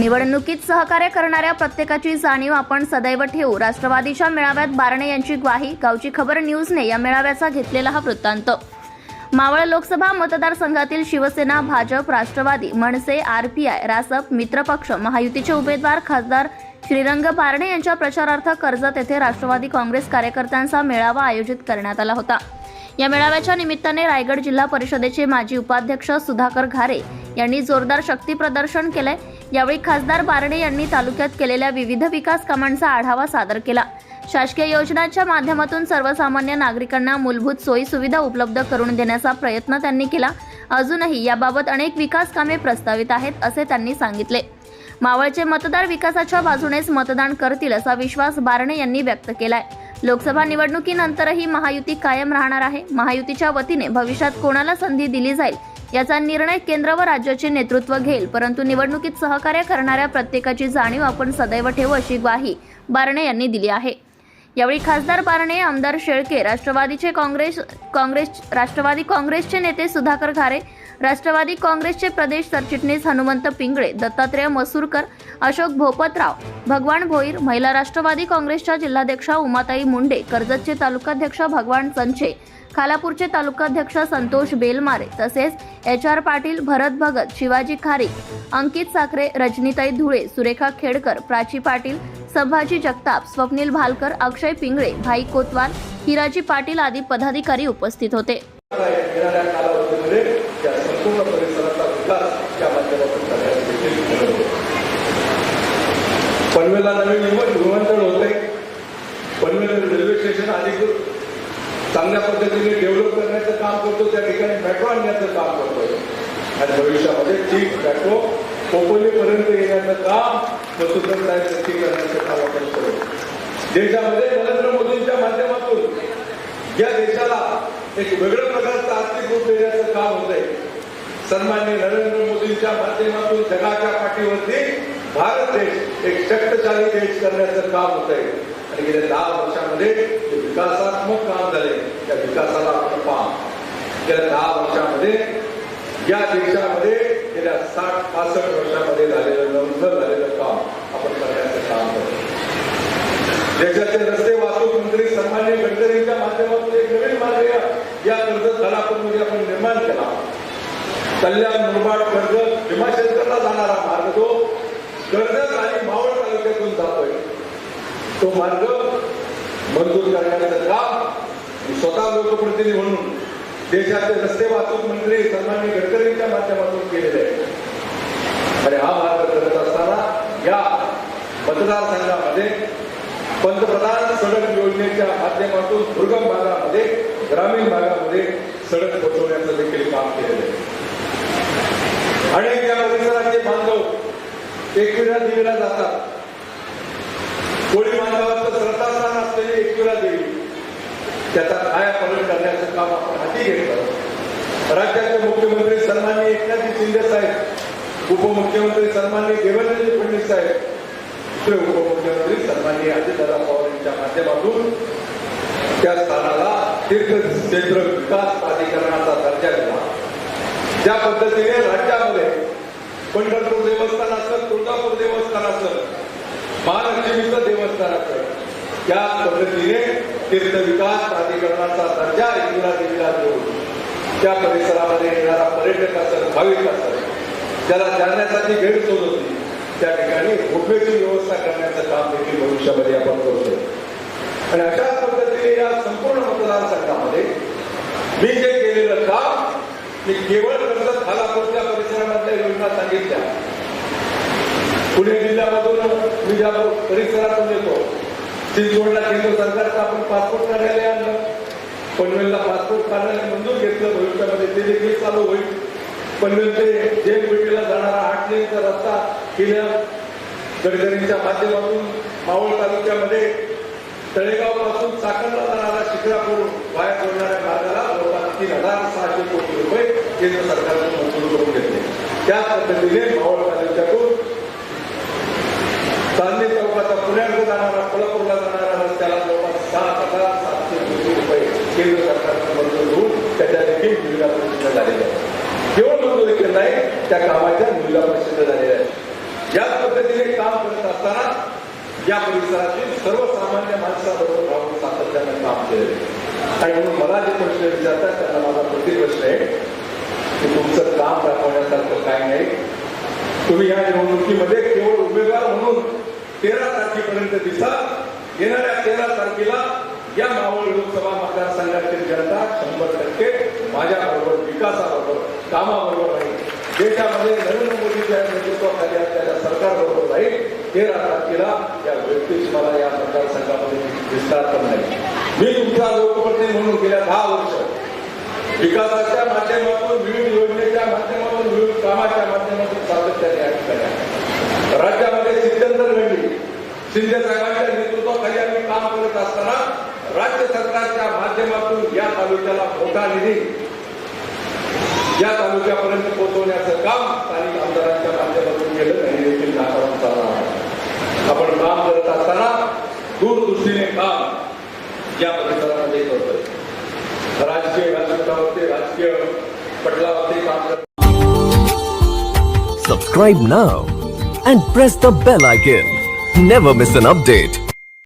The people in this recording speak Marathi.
निवडणुकीत सहकार्य करणाऱ्या प्रत्येकाची जाणीव आपण सदैव ठेवू. राष्ट्रवादीच्या मेळाव्यात बारणे यांची ग्वाही गावची खबर न्यूजने या मेळाव्याचा घेतलेला हा वृत्तांत. मावळ लोकसभा मतदारसंघातील शिवसेना भाजप राष्ट्रवादी मनसे आरपीआय रासप मित्रपक्ष महायुतीचे उमेदवार खासदार श्रीरंग बारणे यांच्या प्रचारार्थ कर्जत येथे राष्ट्रवादी काँग्रेस कार्यकर्त्यांचा मेळावा आयोजित करण्यात आला होता. या मेळाव्याच्या निमित्ताने रायगड जिल्हा परिषदेचे माजी उपाध्यक्ष सुधाकर घारे यांनी जोरदार शक्ती प्रदर्शन केलंय. यावेळी खासदार बारणे यांनी तालुक्यात केलेल्या विविध विकास कामांचा आढावा सादर केला. शासकीय योजनांच्या माध्यमातून सर्वसामान्य नागरिकांना मूलभूत सोयी सुविधा उपलब्ध करून देण्याचा प्रयत्न त्यांनी केला. अजूनही याबाबत अनेक विकास कामे प्रस्तावित आहेत असे त्यांनी सांगितले. मावळचे मतदार विकासाच्या बाजूनेच मतदान करतील असा विश्वास बारणे यांनी व्यक्त केलाय. लोकसभा निवडणुकीनंतरही महायुती कायम राहणार आहे. महायुतीच्या वतीने भविष्यात कोणाला संधी दिली जाईल याचा निर्णय केंद्र व राज्याचे नेतृत्व घेईल. परंतु निवडणुकीत सहकार्य करणाऱ्या प्रत्येकाची जाणीव आपण सदैव ठेवू अशी ग्वाही बारणे यांनी दिली आहे. यावेळी खासदार बारणे आमदार शेळके राष्ट्रवादीचे काँग्रेस काँग्रेस राष्ट्रवादी काँग्रेसचे नेते सुधाकर खारे राष्ट्रवादी काँग्रेसचे प्रदेश सरचिटणीस हनुमंत पिंगळे दत्तात्रय मसूरकर अशोक भोपतराव भगवान भोईर महिला राष्ट्रवादी काँग्रेसच्या जिल्हाध्यक्षा उमाताई मुंडे कर्जतचे तालुकाध्यक्ष भगवान संचे खालापूरचे तालुकाध्यक्ष संतोष बेलमारे तसेच एच आर पाटील भरत भगत शिवाजी खारीक अंकित साखरे रजनीताई धुळे सुरेखा खेडकर प्राची पाटील संभाजी जगताप स्वप्नील भालकर अक्षय पिंगळे भाई कोतवाल हिराजी पाटील आदी पदाधिकारी उपस्थित होते येणाऱ्या कालावधीमध्ये या संपूर्ण परिसराचा विकास या माध्यमातून करण्यास देखील मदत होईल. पनवेलला नवीन विमानतळ होते पनवेल रेल्वे स्टेशन अधिक चांगल्या पद्धतीने डेव्हलप करण्याचं काम करतो त्या ठिकाणी मेट्रो आणण्याचं काम करतो. आणि भविष्यामध्ये ठीक मेट्रो खोपोलीपर्यंत येण्याचं काम वसुंधर साहेब नक्की करण्याचं काम आपण करू. देशामध्ये नरेंद्र मोदींच्या माध्यमातून या देशाला एक वेगळ्या प्रकारचं आर्थिक रूप देण्याचं काम होतंय. सन्मान्य नरेंद्र मोदींच्या माध्यमातून जगाच्या पाठीवरती भारत देश एक शक्तशाली देश करण्याचं काम होतंय. आणि गेल्या दहा वर्षामध्ये जे विकासात्मक काम झाले त्या विकासाला आपण पहा. गेल्या दहा वर्षामध्ये या देशामध्ये गेल्या साठ पासष्ट वर्षामध्ये झालेलं नवसर झालेलं काम आपण करण्याचं काम करतो देशाचे रस्ते वाहतूक मंत्री सन्मान्य गडकरींच्या माध्यमातून एक नवीन मार्ग या कर्जत खालापूरमध्ये आपण निर्माण केला. कल्याण मुरबाड कर्जत भीमाशंकरला जाणारा मार्ग तो कर्जत आणि मावळ तालुक्यातून जातोय. तो मार्ग मंजूर करण्याचं काम स्वतः लोकप्रतिनिधी म्हणून देशाचे रस्ते वाहतूक मंत्री सन्मान्य गडकरींच्या माध्यमातून केलेले आहे. आणि हा मार्ग करत असताना या मतदारसंघामध्ये पंतप्रधान सडक योजनेच्या माध्यमातून दुर्गम भागामध्ये ग्रामीण भागामध्ये सडक पोहोचवण्याचं देखील काम केलेलं आहे. आणि या परिसराचे बांधव एकविरा देवीला जातात. कोळी बांधवाचं श्रद्धास्थान असलेली एकविरा देवी त्याचा कायापालट करण्याचं काम आपण हाती घेतलं. राज्याचे मुख्यमंत्री सन्मान्य एकनाथजी शिंदे साहेब उपमुख्यमंत्री सन्मान्य देवेंद्रजी फडणवीस साहेब ते उपमुख्यमंत्री सन्मान्य अजितदादा पवार यांच्या माध्यमातून त्या स्थानाला तीर्थक्षेत्र विकास प्राधिकरणाचा दर्जा दिला. ज्या पद्धतीने राज्यामध्ये पंढरपूर देवस्थान असत तुळजापूर देवस्थान असत महालक्ष्मीचं देवस्थान असत त्या पद्धतीने तीर्थ विकास प्राधिकरणाचा दर्जा इंदिरा देवीला देऊन त्या परिसरामध्ये येणारा पर्यटक असेल भाविक असेल त्याला जाण्यासाठी गैरसोय होती त्या ठिकाणी झोपेची व्यवस्था करण्याचं काम देखील भविष्यामध्ये आपण करतोय. आणि अशा पद्धतीने या संपूर्ण मतदारसंघामध्ये मी जे केलेलं काम की केवळ कर्जत खालापूरच्या परिसरामधल्या योजना सांगितल्या. पुणे जिल्ह्यामधून मी ज्या परिसरातून येतो चिंचवडला केंद्र सरकारचं आपण पासपोर्ट कार्यालय आणलं. पनवेलला पासपोर्ट कार्यालय मंजूर घेतलं भविष्यामध्ये ते देखील चालू होईल. पनवेल ते जेल पेटीला जाणारा आठ लेनचा रस्ता गेल्या गडकरींच्या माध्यमातून मावळ तालुक्यामध्ये तळेगावपासून चाकणला जाणारा शिक्रापूर बाहेर सोडणाऱ्या मार्गाला तीन हजार सहाशे कोटी रुपये केंद्र सरकारने मंजूर करून घेतले. त्या पद्धतीने मावळ तालुक्यातून चांदणी चौकाचा पुण्याकडे जाणारा कोल्हापूरला जाणारा रस्त्याला जवळपास सात हजार सातशे कोटी रुपये केंद्र सरकारने मंजूर होऊन त्याच्या देखील जिल्हा प्रसिद्ध झालेल्या आहेत. केवळ मंजुरी केलं नाही त्या कामाच्या जिल्हा प्रसिद्ध झालेल्या आहेत. याच पद्धतीने काम करत असताना या परिसरातील सर्वसामान्य माणसाबरोबर राहून सातत्यानं काम केलं आणि म्हणून मला जे प्रश्न विचारतात त्यांना माझा प्रति प्रश्न आहे. की तुमचं काम दाखवण्यासारखं काय नाही. तुम्ही या निवडणुकीमध्ये केवळ उमेदवार म्हणून तेरा तारखेपर्यंत दिसा येणाऱ्या तेरा तारखेला या मावळ लोकसभा मतदारसंघातील जनता शंभर टक्के माझ्या बरोबर विकासाबरोबर कामाबरोबर आहे. देशामध्ये नरेंद्र मोदीच्या नेतृत्वाखाली असलेल्या सरकारबरोबर सरकार तेरा तारखेला या व्यक्तीची मला या मतदारसंघामध्ये विस्तार पण नाही मी तुमचा लोकप्रतिनिधी म्हणून गेल्या दहा वर्ष विकासाच्या माध्यमातून विविध योजनेच्या माध्यमातून विविध कामाच्या माध्यमातून सातत्याने राज्यामध्ये सिद्धंदर घडली शिंदे साहेबांच्या नेतृत्वाखाली आम्ही काम करत असताना राज्य सरकारच्या माध्यमातून या तालुक्याला मोठा निधी या तालुक्यापर्यंत पोहोचवण्याचं काम या परिसरामध्ये करतोय राजकीय व्यासपीठावरती राजकीय पटलावरती काम करत Subscribe now and press the bell icon. Never miss an update.